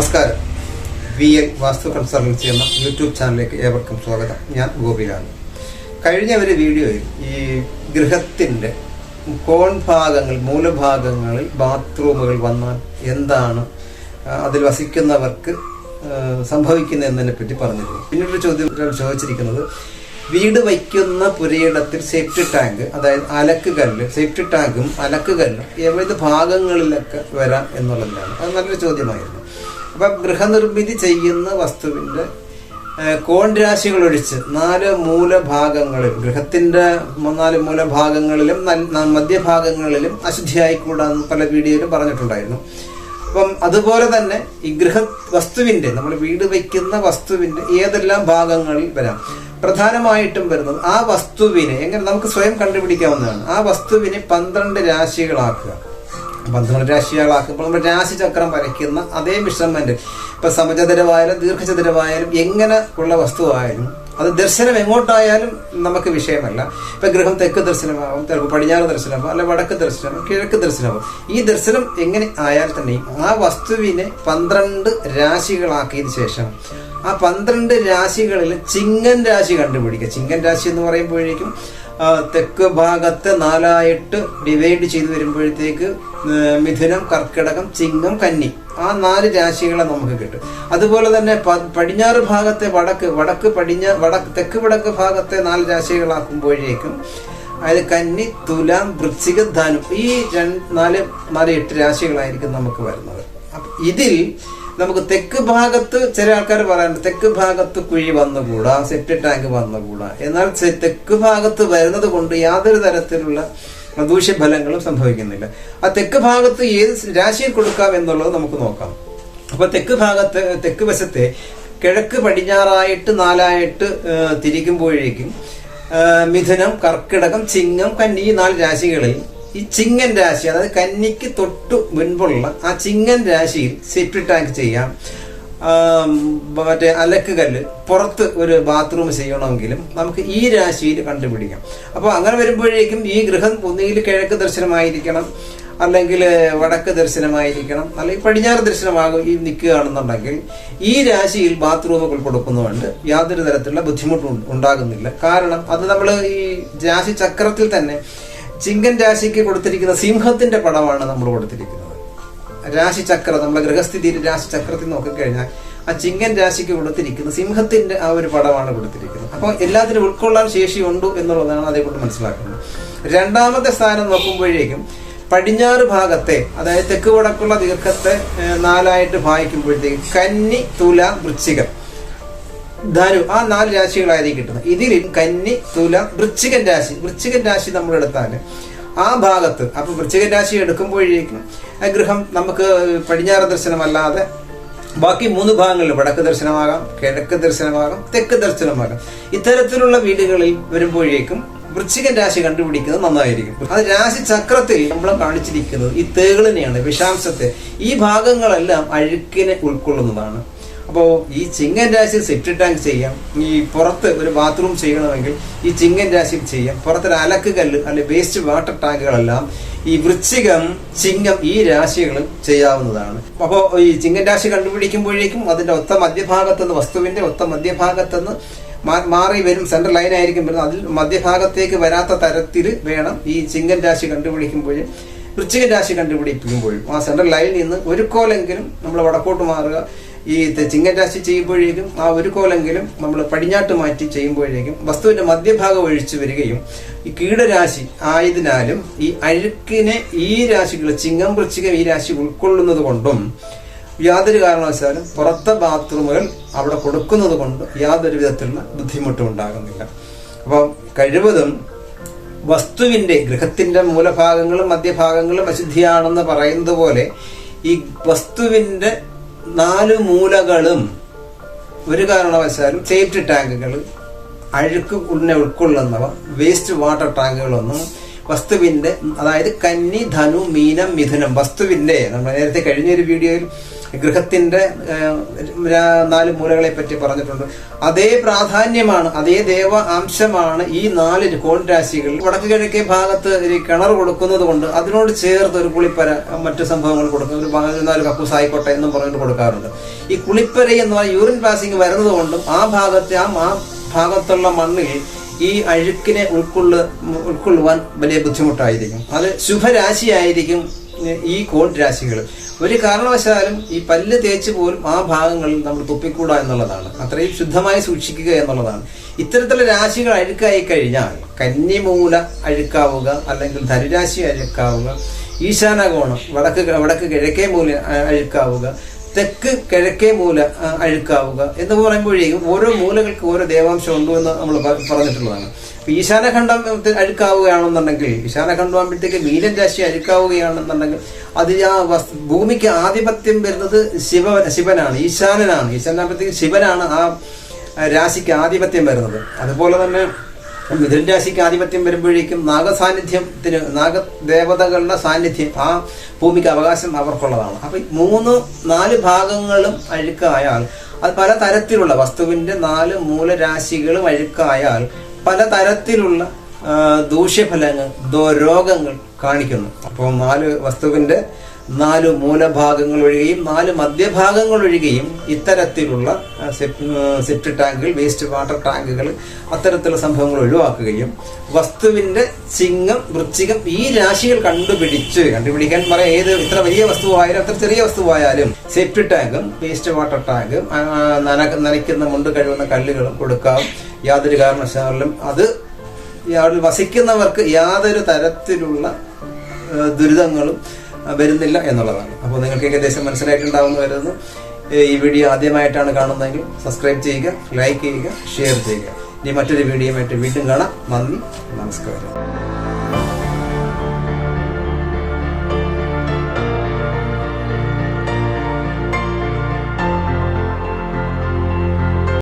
നമസ്കാരം. V L Vastu consultancy എന്ന YouTube ചാനലിലേക്ക് ഏവർക്കും സ്വാഗതം. ഞാൻ ഗോപിലാണ് കഴിഞ്ഞ ഒരു വീഡിയോയിൽ ഈ ഗൃഹത്തിന്റെ കോൺ ഭാഗങ്ങൾ മൂലഭാഗങ്ങളിൽ ബാത്റൂമുകൾ വന്നാൽ എന്താണ് അതിൽ വസിക്കുന്നവർക്ക് സംഭവിക്കുന്നത് എന്നതിനെ പറ്റി പറഞ്ഞിരുന്നു. പിന്നീട് ചോദ്യം ചോദിച്ചിരിക്കുന്നത് വീട് വയ്ക്കുന്ന പുരയിടത്തിൽ സേഫ്റ്റി ടാങ്ക് അതായത് അലക്ക് കല്ല് സേഫ്റ്റി ടാങ്കും അലക്ക് കല്ലും ഏത് ഭാഗങ്ങളിലൊക്കെ വരാം എന്നുള്ളതാണ്. അത് നല്ലൊരു ചോദ്യമായിരുന്നു. അപ്പം ഗൃഹനിർമ്മിതി ചെയ്യുന്ന വസ്തുവിന്റെ കോൺരാശികൾ കോൺ രാശികൾ ഒഴിച്ച് നാല് മൂലഭാഗങ്ങളിൽ ഗൃഹത്തിന്റെ നാല് മൂലഭാഗങ്ങളിലും മധ്യഭാഗങ്ങളിലും അശുദ്ധിയായിക്കൂടാന്ന് പല വീഡിയോയിലും പറഞ്ഞിട്ടുണ്ടായിരുന്നു. അപ്പം അതുപോലെ തന്നെ ഈ ഗൃഹ വസ്തുവിന്റെ നമ്മൾ വീട് വയ്ക്കുന്ന വസ്തുവിന്റെ ഏതെല്ലാം ഭാഗങ്ങളിൽ വരാം. പ്രധാനമായിട്ടും വരുന്നത് ആ വസ്തുവിനെ എങ്ങനെ നമുക്ക് സ്വയം കണ്ടുപിടിക്കാവുന്നതാണ്. ആ വസ്തുവിനെ പന്ത്രണ്ട് രാശികളാക്കുക. പന്ത്രണ്ട് രാശികളാക്കുമ്പോൾ നമ്മൾ രാശിചക്രം വരയ്ക്കുന്ന അതേ മെഷർമെന്റ് ഇപ്പൊ സമചതുരമായാലും ദീർഘചതുരമായാലും എങ്ങനെ ഉള്ള വസ്തുവായാലും അത് ദർശനം എങ്ങോട്ടായാലും നമുക്ക് വിഷയമല്ല. ഇപ്പൊ ഗൃഹം തെക്ക് ദർശനമാവും പടിഞ്ഞാറ് ദർശനമാവും അല്ലെ വടക്ക് ദർശനമാവും കിഴക്ക് ദർശനമാവും. ഈ ദർശനം എങ്ങനെ ആയാൽ തന്നെയും ആ വസ്തുവിനെ പന്ത്രണ്ട് രാശികളാക്കിയതിന് ശേഷം ആ പന്ത്രണ്ട് രാശികളിൽ ചിങ്ങൻ രാശി കണ്ടുപിടിക്കുക. ചിങ്ങൻ രാശി എന്ന് പറയുമ്പോഴേക്കും തെക്ക് ഭാഗത്തെ നാലായിട്ട് ഡിവൈഡ് ചെയ്ത് വരുമ്പോഴത്തേക്ക് മിഥുനം കർക്കിടകം ചിങ്ങം കന്നി. ആ നാല് രാശികളെ നമുക്ക് കിട്ടും. അതുപോലെ തന്നെ പടിഞ്ഞാറ് ഭാഗത്തെ വടക്ക് വടക്ക് പടിഞ്ഞ വടക്ക് തെക്ക് വടക്ക് ഭാഗത്തെ നാല് രാശികളാക്കുമ്പോഴേക്കും അതായത് കന്നി തുലാം വൃശ്ചിക ധനു. ഈ രണ്ട് നാല് നാല് എട്ട് രാശികളായിരിക്കും നമുക്ക് വരുന്നത്. ഇതിൽ നമുക്ക് തെക്ക് ഭാഗത്ത് ചില ആൾക്കാർ പറയാറുണ്ട് തെക്ക് ഭാഗത്ത് കുഴി വന്നുകൂടാ സെറ്റ് ടാങ്ക് വന്നുകൂടാ. എന്നാൽ തെക്ക് ഭാഗത്ത് വരുന്നത് കൊണ്ട് യാതൊരു തരത്തിലുള്ള ദൂഷ്യഫലങ്ങളും സംഭവിക്കുന്നില്ല. ആ തെക്ക് ഭാഗത്ത് ഏത് രാശിയിൽ കൊടുക്കാം എന്നുള്ളത് നമുക്ക് നോക്കാം. അപ്പൊ തെക്ക് ഭാഗത്ത് തെക്ക് വശത്തെ കിഴക്ക് പടിഞ്ഞാറായിട്ട് നാലായിട്ട് തിരിക്കുമ്പോഴേക്കും മിഥുനം കർക്കിടകം ചിങ്ങം കന്നി നാല് രാശികളിൽ ഈ ചിങ്ങൻ രാശി അതായത് കന്നിക്ക് തൊട്ടു മുൻപുള്ള ആ ചിങ്ങൻ രാശിയിൽ സെപ്റ്റി ടാങ്ക് ചെയ്യാം. മറ്റേ അലക്ക് കല്ല് പുറത്ത് ഒരു ബാത്റൂം ചെയ്യണമെങ്കിലും നമുക്ക് ഈ രാശിയിൽ കണ്ടുപിടിക്കാം. അപ്പോൾ അങ്ങനെ വരുമ്പോഴേക്കും ഈ ഗൃഹം ഒന്നുകിൽ കിഴക്ക് ദർശനമായിരിക്കണം അല്ലെങ്കിൽ വടക്ക് ദർശനമായിരിക്കണം അല്ലെങ്കിൽ പടിഞ്ഞാറ് ദർശനമാകും ഈ നിൽക്കുകയാണെന്നുണ്ടെങ്കിൽ ഈ രാശിയിൽ ബാത്റൂമുകൾ കൊടുക്കുന്നതുകൊണ്ട് യാതൊരു തരത്തിലുള്ള ബുദ്ധിമുട്ടും ഉണ്ടാകുന്നില്ല. കാരണം അത് നമ്മൾ ഈ രാശി ചക്രത്തിൽ തന്നെ ചിങ്കൻ രാശിക്ക് കൊടുത്തിരിക്കുന്ന സിംഹത്തിന്റെ പടമാണ് നമ്മൾ കൊടുത്തിരിക്കുന്നത്. രാശി രാശിചക്രം നമ്മുടെ ഗൃഹസ്ഥിതിയിൽ രാശിചക്രത്തിൽ നോക്കിക്കഴിഞ്ഞാൽ ആ ചിങ്കൻ രാശിക്ക് കൊടുത്തിരിക്കുന്ന സിംഹത്തിന്റെ ആ ഒരു പടമാണ് കൊടുത്തിരിക്കുന്നത്. അപ്പോൾ എല്ലാത്തിനും ഉൾക്കൊള്ളാൻ ശേഷിയുണ്ട് എന്നുള്ളതാണ് അതേക്കൊണ്ട് മനസ്സിലാക്കുന്നത്. രണ്ടാമത്തെ സ്ഥാനം നോക്കുമ്പോഴേക്കും പടിഞ്ഞാറ് ഭാഗത്തെ അതായത് തെക്ക് വടക്കുള്ള ദീർഘത്തെ നാലായിട്ട് ഭാഗിക്കുമ്പോഴത്തേക്കും കന്നി തുല വൃശ്ചികം. ധനു ആ നാല് രാശികളായിരിക്കും കിട്ടുന്നത്. ഇതിൽ കന്നി തുല വൃശ്ചികൻ രാശി. വൃശ്ചികൻ രാശി നമ്മൾ എടുത്താൽ ആ ഭാഗത്ത് അപ്പൊ വൃശ്ചികൻ രാശി എടുക്കുമ്പോഴേക്കും ആ ഗൃഹം നമുക്ക് പടിഞ്ഞാറ് ദർശനമല്ലാതെ ബാക്കി മൂന്ന് ഭാഗങ്ങളിൽ വടക്ക് ദർശനമാകാം കിഴക്ക് ദർശനമാകാം തെക്ക് ദർശനമാകാം. ഇത്തരത്തിലുള്ള വീടുകളിൽ വരുമ്പോഴേക്കും വൃശ്ചികൻ രാശി കണ്ടുപിടിക്കുന്നത് നന്നായിരിക്കും. അത് രാശി ചക്രത്തിൽ നമ്മൾ കാണിച്ചിരിക്കുന്നത് ഈ തേകളിനെയാണ് വിഷാംശത്തെ. ഈ ഭാഗങ്ങളെല്ലാം അഴുക്കിനെ ഉൾക്കൊള്ളുന്നതാണ്. അപ്പോൾ ഈ ചിങ്ങൻ രാശി സെറ്റ് ടാങ്ക് ചെയ്യാം. ഈ പുറത്ത് ഒരു ബാത്റൂം ചെയ്യണമെങ്കിൽ ഈ ചിങ്ങൻ രാശി ചെയ്യാം. പുറത്തൊരു അലക്ക് കല്ല് അല്ലെ വേസ്റ്റ് വാട്ടർ ടാങ്കുകളെല്ലാം ഈ വൃശ്ചികം ചിങ്ങം ഈ രാശികൾ ചെയ്യാവുന്നതാണ്. അപ്പോൾ ഈ ചിങ്ങൻ രാശി കണ്ടുപിടിക്കുമ്പോഴേക്കും അതിന്റെ ഒത്ത മധ്യഭാഗത്തുനിന്ന് വസ്തുവിന്റെ ഒത്ത മധ്യഭാഗത്തുനിന്ന് മാറി വരും സെൻട്രൽ ലൈൻ ആയിരിക്കും വരുന്നത്. അതിൽ മധ്യഭാഗത്തേക്ക് വരാത്ത തരത്തിൽ വേണം ഈ ചിങ്ങൻ രാശി കണ്ടുപിടിക്കുമ്പോഴും വൃശ്ചിക രാശി കണ്ടുപിടിക്കുമ്പോഴും. ആ സെൻട്രൽ ലൈനിൽ നിന്ന് ഒരു കോലെങ്കിലും നമ്മൾ വടക്കോട്ട് മാറുക. ഈ ചിങ്ങരാശി ചെയ്യുമ്പോഴേക്കും ആ ഒരു കോലെങ്കിലും നമ്മൾ പടിഞ്ഞാട്ട് മാറ്റി ചെയ്യുമ്പോഴേക്കും വസ്തുവിന്റെ മധ്യഭാഗം ഒഴിച്ചു വരികയും ഈ കീടരാശി ആയതിനാലും ഈ അഴുക്കിനെ ഈ രാശികൾ ചിങ്ങം വൃശ്ചികം ഈ രാശി ഉൾക്കൊള്ളുന്നത് കൊണ്ടും യാതൊരു കാരണവശാലും പുറത്തെ ബാത്റൂമുകൾ അവിടെ കൊടുക്കുന്നത് കൊണ്ട് യാതൊരു വിധത്തിലുള്ള ബുദ്ധിമുട്ടും ഉണ്ടാകുന്നില്ല. അപ്പം കഴിവതും വസ്തുവിന്റെ ഗൃഹത്തിന്റെ മൂലഭാഗങ്ങളും മധ്യഭാഗങ്ങളും അശുദ്ധിയാണെന്ന് പറയുന്നത് പോലെ ഈ വസ്തുവിന്റെ നാല് മൂലകളും ഒരു കാരണവശാലും സേഫ്റ്റി ടാങ്കുകൾ അഴുക്ക് ഉടനെ ഉൾക്കൊള്ളുന്നവ വേസ്റ്റ് വാട്ടർ ടാങ്കുകളൊന്നും വസ്തുവിന്റെ അതായത് കന്നി ധനു മീനം മിഥുനം വസ്തുവിന്റെ നമ്മൾ നേരത്തെ കഴിഞ്ഞൊരു വീഡിയോയിൽ ഗൃഹത്തിന്റെ ഏഹ്, നാല് മൂലകളെ പറ്റി പറഞ്ഞിട്ടുണ്ട്. അതേ പ്രാധാന്യമാണ് അതേ ദേവ അംശമാണ് ഈ നാല് കോൺ വടക്ക് കിഴക്കേ ഭാഗത്ത് ഒരു കിണർ കൊടുക്കുന്നത് കൊണ്ട് അതിനോട് ചേർത്ത് ഒരു കുളിപ്പര മറ്റു സംഭവങ്ങൾ കൊടുക്കും. ഒരു ഭാഗത്ത് നാല് കക്കൂസ് ആയിക്കോട്ടെ എന്നും പറഞ്ഞിട്ട് കൊടുക്കാറുണ്ട്. ഈ കുളിപ്പര എന്ന് പറഞ്ഞാൽ യൂറിൻ പാസിംഗ് വരുന്നത് കൊണ്ടും ആ ഭാഗത്തെ ആ ആ ഭാഗത്തുള്ള മണ്ണിൽ ഈ അഴുക്കിനെ ഉൾക്കൊള്ള ഉൾക്കൊള്ളുവാൻ വലിയ ബുദ്ധിമുട്ടായിരിക്കും. അത് ശുഭരാശിയായിരിക്കും. ഈ കോൺ രാശികൾ ഒരു കാരണവശാലും ഈ പല്ല് തേച്ച് പോലും ആ ഭാഗങ്ങളിൽ നമ്മൾ തുപ്പിക്കൂടാ എന്നുള്ളതാണ്. അത്രയും ശുദ്ധമായി സൂക്ഷിക്കുക എന്നുള്ളതാണ്. ഇത്തരത്തിലുള്ള രാശികൾ അഴുക്കായി കഴിഞ്ഞാൽ കന്നിമൂല അഴുക്കാവുക അല്ലെങ്കിൽ ധനുരാശി അഴുക്കാവുക ഈശാനകോണം വടക്ക് വടക്ക് കിഴക്കേ മൂല അഴുക്കാവുക തെക്ക് കിഴക്കേ മൂല അഴുക്കാവുക എന്ന് പറയുമ്പോഴേക്കും ഓരോ മൂലകൾക്ക് ഓരോ ദേവാംശം ഉണ്ടോ എന്ന് നമ്മൾ പറഞ്ഞിട്ടുള്ളതാണ്. ഈശാനഖണ്ഡം അഴുക്കാവുകയാണെന്നുണ്ടെങ്കിൽ ഈശാനഖണ്ഡം ആകുമ്പോഴത്തേക്ക് മീനൻ രാശി അഴുക്കാവുകയാണെന്നുണ്ടെങ്കിൽ അത് ആ ഭൂമിക്ക് ആധിപത്യം വരുന്നത് ശിവ ശിവനാണ് ഈശാനനാണ്. ഈശാനാകുമ്പോഴത്തേക്ക് ശിവനാണ് ആ ആ രാശിക്ക് ആധിപത്യം വരുന്നത്. അതുപോലെ തന്നെ മിഥുൻ രാശിക്ക് ആധിപത്യം വരുമ്പോഴേക്കും നാഗസാന്നിധ്യത്തിന് നാഗദേവതകളുടെ സാന്നിധ്യം ആ ഭൂമിക്ക് അവകാശം അവർക്കുള്ളതാണ്. അപ്പൊ മൂന്ന് നാല് ഭാഗങ്ങളും അഴുക്കായാൽ അത് പല തരത്തിലുള്ള വസ്തുവിന്റെ നാല് മൂലരാശികളും അഴുക്കായാൽ പല തരത്തിലുള്ള ദൂഷ്യഫലങ്ങൾ രോഗങ്ങൾ കാണിക്കുന്നു. അപ്പോൾ നാല് വസ്തുവിന്റെ നാല് മൂലഭാഗങ്ങൾ ഒഴികെയും നാല് മധ്യഭാഗങ്ങൾ ഒഴികെയും ഇത്തരത്തിലുള്ള സെപ്റ്റ് ടാങ്കുകൾ വേസ്റ്റ് വാട്ടർ ടാങ്കുകൾ അത്തരത്തിലുള്ള സംഭവങ്ങൾ ഒഴിവാക്കുകയും വസ്തുവിന്റെ ചിങ്ങം വൃശ്ചികം ഈ രാശികൾ കണ്ടുപിടിച്ച് കണ്ടുപിടിക്കാൻ പറയാം ഏത് ഇത്ര വലിയ വസ്തുവായാലും അത്ര ചെറിയ വസ്തുവായാലും സെപ്റ്റ് ടാങ്കും വേസ്റ്റ് വാട്ടർ ടാങ്കും നനയ്ക്കുന്ന മുണ്ട് കഴിവുന്ന കല്ലുകളും കൊടുക്കാം. യാതൊരു കാരണവശാലും അത് അവിടെ വസിക്കുന്നവർക്ക് യാതൊരു തരത്തിലുള്ള ദുരിതങ്ങളും വരുന്നില്ല എന്നുള്ളതാണ്. അപ്പോൾ നിങ്ങൾക്ക് ഏകദേശം മനസ്സിലായിട്ടുണ്ടാവുന്ന വരുന്നു ഈ വീഡിയോ ആദ്യമായിട്ടാണ് കാണുന്നതെങ്കിൽ സബ്സ്ക്രൈബ് ചെയ്യുക ലൈക്ക് ചെയ്യുക ഷെയർ ചെയ്യുക. ഇനി മറ്റൊരു വീഡിയോയുമായിട്ട് വീണ്ടും കാണാം. നന്ദി നമസ്കാരം.